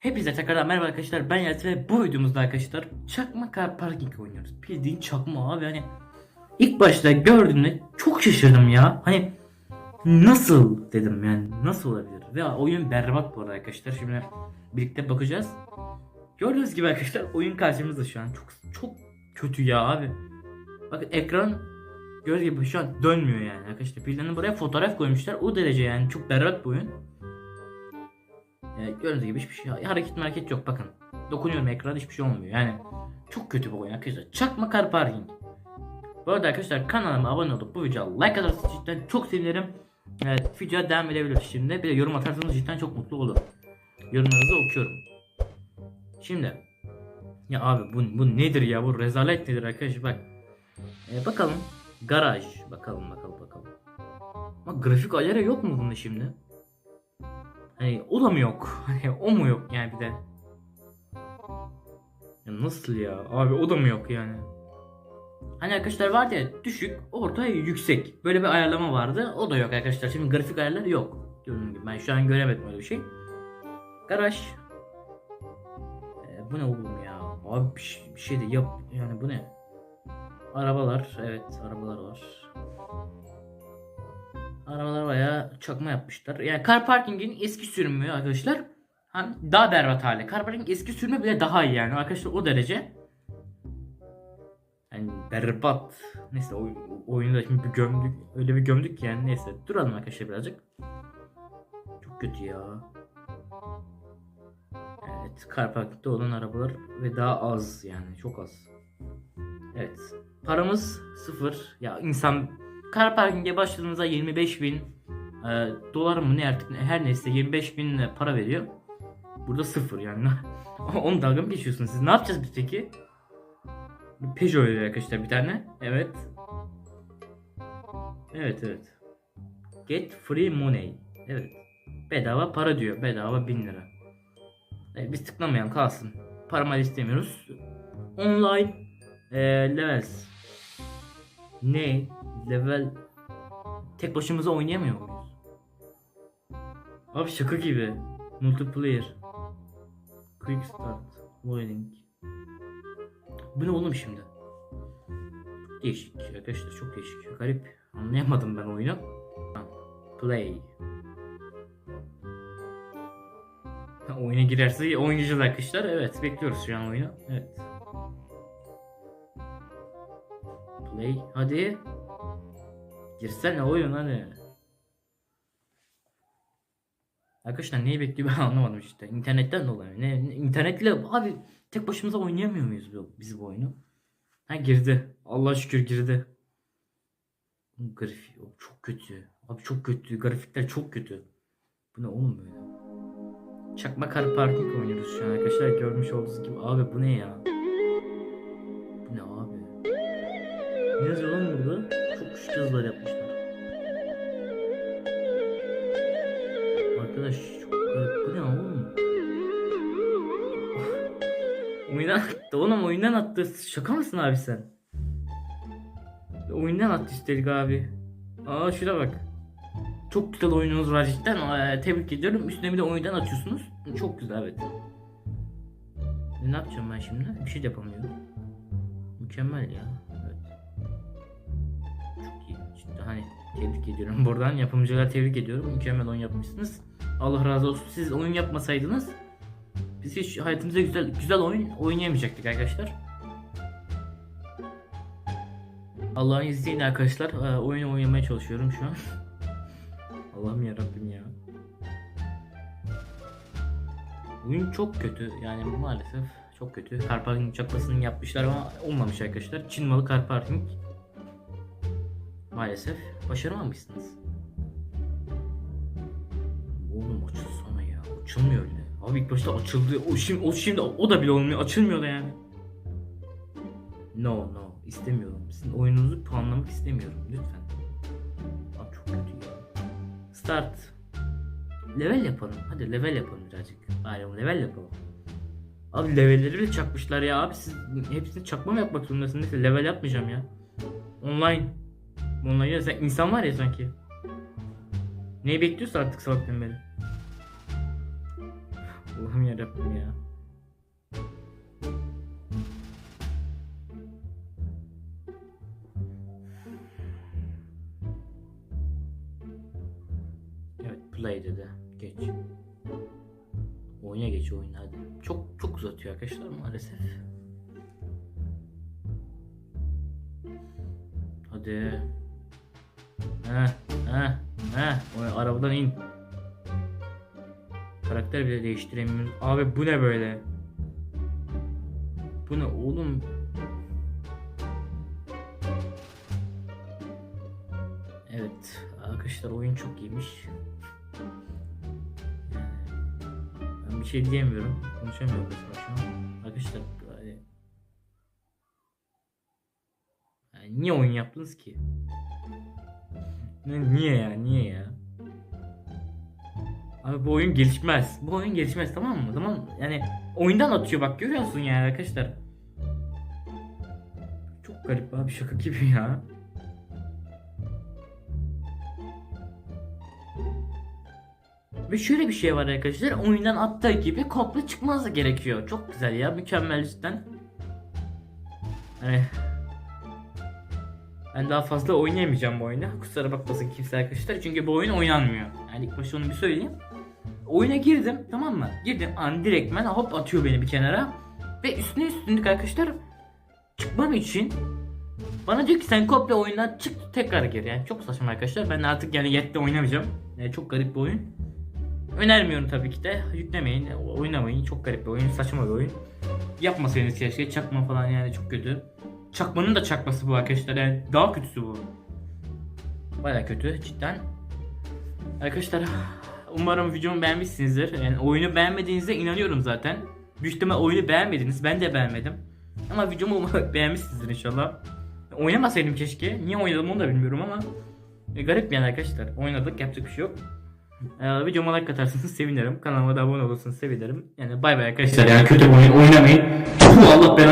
Hepinize tekrardan merhaba arkadaşlar ben Yalçın ve bu videomuzda arkadaşlar çakma car parking oynuyoruz. Bildiğin çakma abi hani ilk başta gördüğümde çok şaşırdım ya. Hani nasıl dedim yani nasıl olabilir? Ve oyun berbat bu arada arkadaşlar şimdi birlikte bakacağız. Gördüğünüz gibi arkadaşlar oyun karşımızda şu an çok çok kötü ya abi. Bakın ekran gördüğünüz gibi şu an dönmüyor yani arkadaşlar. Birden buraya fotoğraf koymuşlar o derece yani çok berbat bir oyun. Yani gördüğünüz gibi hiçbir şey hareket hareket yok bakın. Dokunuyorum ekrana hiçbir şey olmuyor. Yani çok kötü bu oyun arkadaşlar. Çakma car parking. Bu arada arkadaşlar kanalıma abone olup bu videoya like atarsanız cidden çok sevinirim. Evet videoya devam edebiliriz şimdi. Bir de yorum atarsanız cidden çok mutlu olurum. Yorumlarınızı okuyorum. Şimdi. Ya abi bu, bu nedir ya bu rezalet nedir arkadaşlar bak. Ee, bakalım. Garaj. Bakalım bakalım bakalım. Ama grafik ayarı yok mu bunda şimdi? Hani o da mı yok? Hani o mu yok yani bir de? Ya nasıl ya? Abi o da mı yok yani? Hani arkadaşlar vardı ya düşük, orta, yüksek. Böyle bir ayarlama vardı. O da yok arkadaşlar. Şimdi grafik ayarları yok. Gördüğünüz gibi ben şu an göremedim öyle bir şey. Garaj. Ee, bu ne oğlum ya? Abi bir şey, bir şey de yap. Yani bu ne? Arabalar. Evet arabalar var. Arabalar bayağı çakma yapmışlar. Yani car parking'in eski sürümü arkadaşlar. Hem daha berbat hali. Car parking eski sürümü bile daha iyi yani. Arkadaşlar o derece. Yani berbat. Neyse oy, oyunu da şimdi bir gömdük. Öyle bir gömdük ki yani. Neyse duralım arkadaşlar birazcık. Çok kötü ya. Evet car parking'de olan arabalar ve daha az yani çok az. Evet. Paramız sıfır. Ya insan car parking'e başladığınızda 25 bin e, dolar mı ne artık her neyse 25 bin para veriyor. Burada sıfır yani. Onu dalga mı geçiyorsunuz siz? Ne yapacağız biz peki? Peugeot öyle arkadaşlar bir tane. Evet. Evet evet. Get free money. Evet. Bedava para diyor. Bedava 1000 lira. Evet, biz tıklamayalım kalsın. Parama istemiyoruz. Online e, levels. Ne? Level tek başımıza oynayamıyor muyuz? Abi şaka gibi. Multiplayer. Quick start. Loading. Bu ne oğlum şimdi? Değişik arkadaşlar çok değişik. Garip. Anlayamadım ben oyunu. Play. Oyuna girerse oynayacağız arkadaşlar. Evet bekliyoruz şu an oyunu. Evet. Play. Hadi. Girsene oyun hadi. Arkadaşlar neyi bekliyor ben anlamadım işte. İnternetten dolayı. Ne, ne- internetle abi tek başımıza oynayamıyor muyuz biz bu oyunu? Ha girdi. Allah şükür girdi. Grafik çok kötü. Abi çok kötü. Grafikler çok kötü. Bu ne oğlum böyle? Çakma kar parking oynuyoruz şu an arkadaşlar. Görmüş olduğunuz gibi. Abi bu ne ya? Bu ne abi? Ne yazıyor lan burada? Küçük yazılar yapmışlar. Arkadaş çok garip. Bu ne oğlum? oyundan attı. Oğlum oyundan attı. Şaka mısın abi sen? Oyundan attı üstelik abi. Aa şuna bak. Çok güzel oyununuz var cidden. Aa, tebrik ediyorum. Üstüne bir de oyundan atıyorsunuz. Çok güzel evet. Ne yapacağım ben şimdi? Bir şey yapamıyorum. Mükemmel ya. Cidden hani tebrik ediyorum. Buradan yapımcılara tebrik ediyorum. Mükemmel oyun yapmışsınız. Allah razı olsun. Siz oyun yapmasaydınız biz hiç hayatımızda güzel güzel oyun oynayamayacaktık arkadaşlar. Allah'ın izniyle arkadaşlar e, oyun oynamaya çalışıyorum şu an. Allah'ım yarabbim ya. Oyun çok kötü yani maalesef çok kötü. Car parking çakmasını yapmışlar ama olmamış arkadaşlar. Çin malı car parking. Maalesef başaramamışsınız. Oğlum açılsana ya. Açılmıyor öyle. Abi ilk başta açıldı. O şimdi o şimdi o da bile olmuyor. Açılmıyor da yani. No no istemiyorum. Sizin oyununuzu puanlamak istemiyorum lütfen. Abi çok kötü ya. Start. Level yapalım. Hadi level yapalım birazcık. Aynen level yapalım. Abi levelleri bile çakmışlar ya abi siz hepsini çakma mı yapmak zorundasınız? Level yapmayacağım ya. Online. Online ya sen insan var ya sanki. Neyi bekliyorsa artık sabahtan beri. Allah'ım yarabbim ya. Evet play dedi. Geç. Oyuna geç oyuna hadi. Çok çok uzatıyor arkadaşlar maalesef. Hadi. Heh, heh, heh. O arabadan in. Karakter bile değiştiremiyoruz. Abi bu ne böyle? Bu ne oğlum? Evet arkadaşlar oyun çok iyiymiş. Ben bir şey diyemiyorum. Konuşamıyorum mesela şu an. Arkadaşlar yani, yani niye oyun yaptınız ki? Niye ya? Niye ya? Abi bu oyun gelişmez. Bu oyun gelişmez tamam mı? Tamam yani oyundan atıyor bak görüyorsun yani arkadaşlar. Çok garip abi şaka gibi ya. Ve şöyle bir şey var arkadaşlar. Oyundan attığı gibi komple çıkması gerekiyor. Çok güzel ya. Mükemmel cidden. Hani ben daha fazla oynayamayacağım bu oyunu. Kusura bakmasın kimse arkadaşlar. Çünkü bu oyun oynanmıyor. Yani ilk başta onu bir söyleyeyim. Oyuna girdim tamam mı? Girdim an direktmen hop atıyor beni bir kenara. Ve üstüne üstünlük arkadaşlar çıkmam için bana diyor ki sen komple oyundan çık tekrar gir. Yani çok saçma arkadaşlar. Ben artık yani yette oynamayacağım. Yani çok garip bir oyun. Önermiyorum tabii ki de. Yüklemeyin, oynamayın. Çok garip bir oyun, saçma bir oyun. Yapmasaydınız keşke. Çakma falan yani çok kötü. Çakmanın da çakması bu arkadaşlar. Yani daha kötüsü bu. Baya kötü cidden. Arkadaşlar umarım videomu beğenmişsinizdir. Yani oyunu beğenmediğinize inanıyorum zaten. Büyük ihtimal oyunu beğenmediniz. Ben de beğenmedim. Ama videomu beğenmişsinizdir inşallah. Oynamasaydım keşke. Niye oynadım onu da bilmiyorum ama. E, garip yani arkadaşlar. Oynadık yapacak bir şey yok. Ee, videoma like atarsanız sevinirim. Kanalıma da abone olursanız sevinirim. Yani bay bay arkadaşlar. Yani kötü oyun oynamayın. Allah belanı